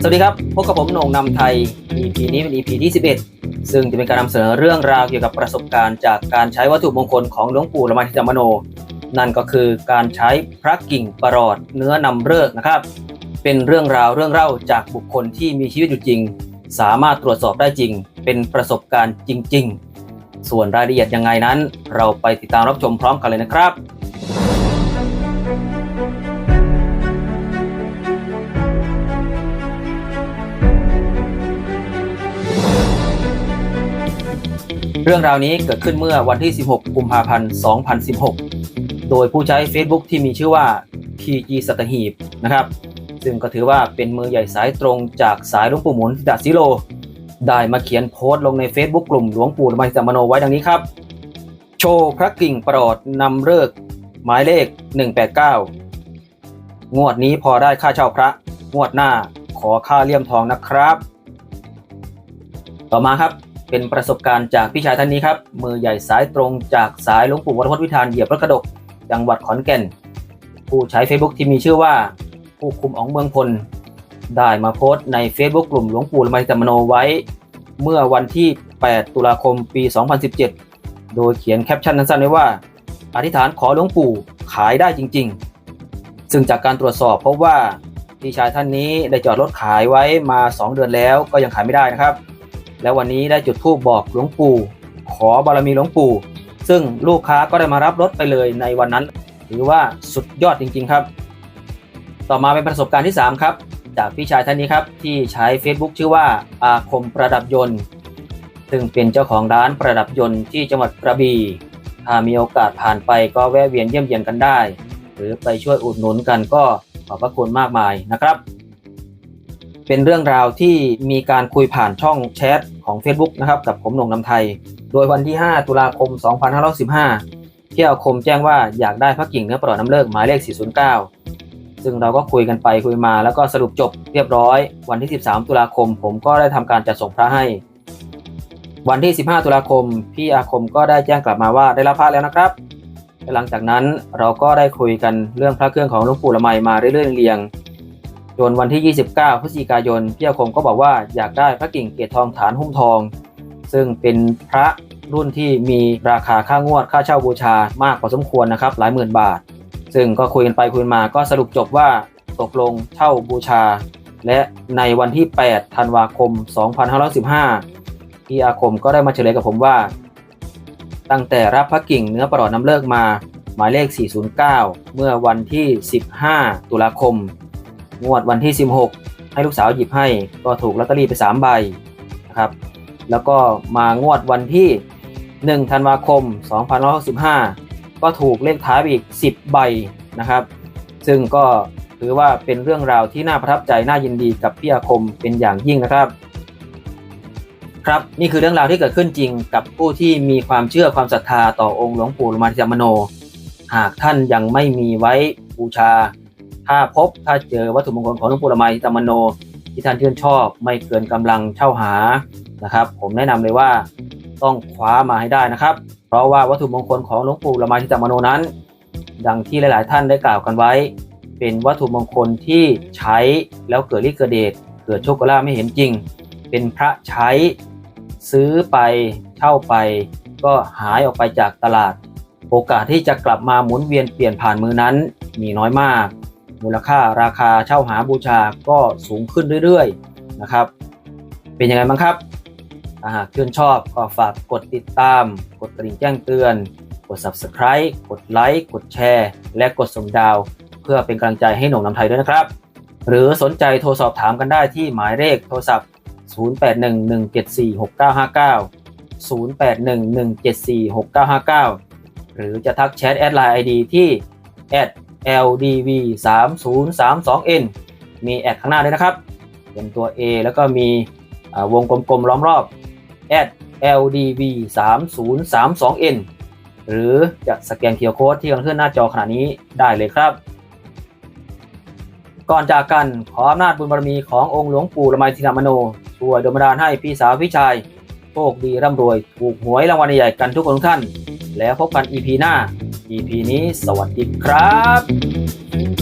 สวัสดีครับ พบกับผมโหน่งนำไทย EP นี้เป็น EP ที่ 11 ซึ่งจะเป็นการนำเสนอเรื่องราวเกี่ยวกับประสบการณ์จากการใช้วัตถุมงคลของหลวงปู่ละไมทิจมโน นั่นก็คือการใช้พระกิ่งประหลอดเนื้อนำเริกนะครับ เป็นเรื่องราวเรื่องเล่าจากบุคคลที่มีชีวิตอยู่จริง สามารถตรวจสอบได้จริง เป็นประสบการณ์จริง ๆ ส่วนรายละเอียดยังไงนั้น เราไปติดตามรับชมพร้อมกันเลยนะครับ เรื่องราวนี้เกิดขึ้นเมื่อวันที่ 16 กุมภาพันธ์ 2016 โดยผู้ใช้ Facebook ที่มีชื่อว่า PG สัตหีบนะครับ ซึ่งก็ถือว่าเป็นมือใหญ่สายตรงจากสายหลวงปู่หมุนทิดาซิโล ได้มาเขียนโพสต์ลงใน Facebook กลุ่มหลวงปู่ละไมจามโนไว้ดังนี้ครับ โชว์พระกิ่งประหลอดนำเลิกหมายเลข 189 งวดนี้พอได้ค่าเช่าพระ งวดหน้าขอค่าเลี่ยมทองนะครับ ต่อมาครับ เป็นประสบการณ์จากพี่ชายท่านนี้ครับ มือใหญ่สายตรงจากสายหลวงปู่วัดพจน์วิธานเหยียบรถกระดก จังหวัดขอนแก่น ผู้ใช้ Facebook ที่มีชื่อว่า ผู้คุมองเมืองพล ได้มาโพสต์ใน Facebook กลุ่มหลวงปู่ละไมจามโนไว้ เมื่อวันที่ 8 ตุลาคมปี 2017 โดยเขียนแคปชั่นสั้นๆไว้ว่า อธิษฐานขอหลวงปู่ขายได้จริง ๆ ซึ่งจากการตรวจสอบพบว่าพี่ชายท่านนี้ได้จอดรถขายไว้มา 2 เดือนแล้วก็ยังขายไม่ได้นะครับ แล้ววันนี้ได้จุดธูปบอกหลวงปู่ ขอบารมีหลวงปู่ ซึ่งลูกค้าก็ได้มารับรถไปเลยในวันนั้น ถือว่าสุดยอดจริง ๆ ครับ ต่อมาเป็นประสบการณ์ที่ 3 ครับ จากพี่ชายท่านนี้ครับ ที่ใช้ Facebook ชื่อว่าอาคมประดับยนต์ ซึ่งเป็นเจ้าของร้านประดับยนต์ที่จังหวัดกระบี่ถ้ามีโอกาสผ่านไปก็แวะเวียนเยี่ยมเยียนกันได้ หรือไปช่วยอุดหนุนกันก็ขอบพระคุณมากมายนะครับ เป็นเรื่องราวที่มีการคุยผ่านช่องแชทของ Facebook นะครับกับผมหนงนำไทย โดยวันที่ 5 ตุลาคม 2515 ที่อาคมแจ้งว่าอยากได้พระกิ่งเนื้อปลอดน้ำเลิกหมายเลข 409 ซึ่งเราก็คุยกันไปคุยมาแล้วก็สรุปจบเรียบร้อย วันที่ 13 ตุลาคม ผมก็ได้ทำการจัดส่งพระให้ วันที่ 15 ตุลาคม พี่อาคมก็ได้แจ้งกลับมาว่าได้รับพระแล้วนะครับหลังจากนั้นเราก็ได้คุยกันเรื่องพระเครื่องของหลวงปู่ละไมมาเรื่อยๆเรียงๆ จนวันที่ 29 พฤศจิกายนพี่อาคมก็บอกว่าอยากได้พระกิ่งเกตทองฐานหุ้มทอง ซึ่งเป็นพระรุ่นที่มีราคาค่างวดค่าเช่าบูชามากพอสมควรนะครับหลายหมื่นบาท ซึ่งก็คุยกันไปคุยมาก็สรุปจบว่าตกลงเช่าบูชา และในวันที่ 8 ธันวาคม 2515 พี่อาคมก็ได้มาเฉลยกับผมว่า ตั้งแต่รับพระกิ่งเนื้อประหลอดน้ำเลิกมาหมายเลข 409 เมื่อวันที่ 15 ตุลาคม งวดวันที่ 16 ให้ลูกสาวหยิบให้ก็ถูกลอตเตอรี่ไป 3 ใบนะครับแล้วก็มางวดวันที่ 1 ธันวาคม 2565 ก็ถูกเลขท้ายอีก 10 ใบนะครับ ซึ่งก็ถือว่าเป็นเรื่องราวที่น่าประทับใจน่ายินดีกับพี่อาคมเป็นอย่างยิ่งนะครับ ครับนี่คือเรื่องราวที่เกิดขึ้นจริงกับผู้ที่มีความเชื่อความศรัทธาต่อองค์หลวงปู่ลมาทิจมโน หากท่านยังไม่มีไว้บูชา ถ้าพบถ้าเจอวัตถุมงคลของหลวงปู่ละไมทิจามโน ที่ท่านชื่นชอบไม่เกินกำลังเช่าหานะครับ ผมแนะนำเลยว่าต้องคว้ามาให้ได้นะครับ เพราะว่าวัตถุมงคลของหลวงปู่ละไมทิจามโนนั้น ดังที่หลาย ๆ ท่านได้กล่าวกันไว้ เป็นวัตถุมงคลที่ใช้แล้วเกิดฤทธิ์เกิดเดชเกิดโชคลาภไม่เห็นจริง เป็นพระใช้ซื้อไปเช่าไป ก็หายออกไปจากตลาด โอกาสที่จะกลับมาหมุนเวียนเปลี่ยนผ่านมือนั้นมีน้อยมาก มูลค่าราคาเช่าหาบูชาก็สูงขึ้นเรื่อยๆนะครับ เป็นยังไงบ้างครับถ้าหากชื่นชอบก็ฝากกดติดตาม กดกระดิ่งแจ้งเตือน กด subscribe กดไลค์กดแชร์ และกดส่งดาว เพื่อเป็นกำลังใจให้หนุ่มนำไทยด้วยนะครับ หรือสนใจโทรสอบถามกันได้ที่หมายเลขโทรศัพท์ 0811746959 0811746959 หรือจะทักแชทแอดไลน์ ID ที่ @ldv 3 0 3 2 n มีแอดข้างหน้าด้วยนะครับ เป็นตัว A แล้วก็มีวงกลมๆล้อมรอบ @ldv 3 0 3 2 n หรือจะสแกนเคอร์โค้ดที่กำลังขึ้นหน้าจอขณะนี้ได้เลยครับ ก่อนจากกันขออำนาจบุญบารมีขององค์หลวงปู่ละไมทินามโน ช่วยดลบันดาลให้พี่สาวพี่ชายโชคดีร่ำรวย ถูกหวยรางวัลใหญ่กันทุกคนทุกท่าน แล้วพบกัน EP หน้า EP นี้สวัสดีครับ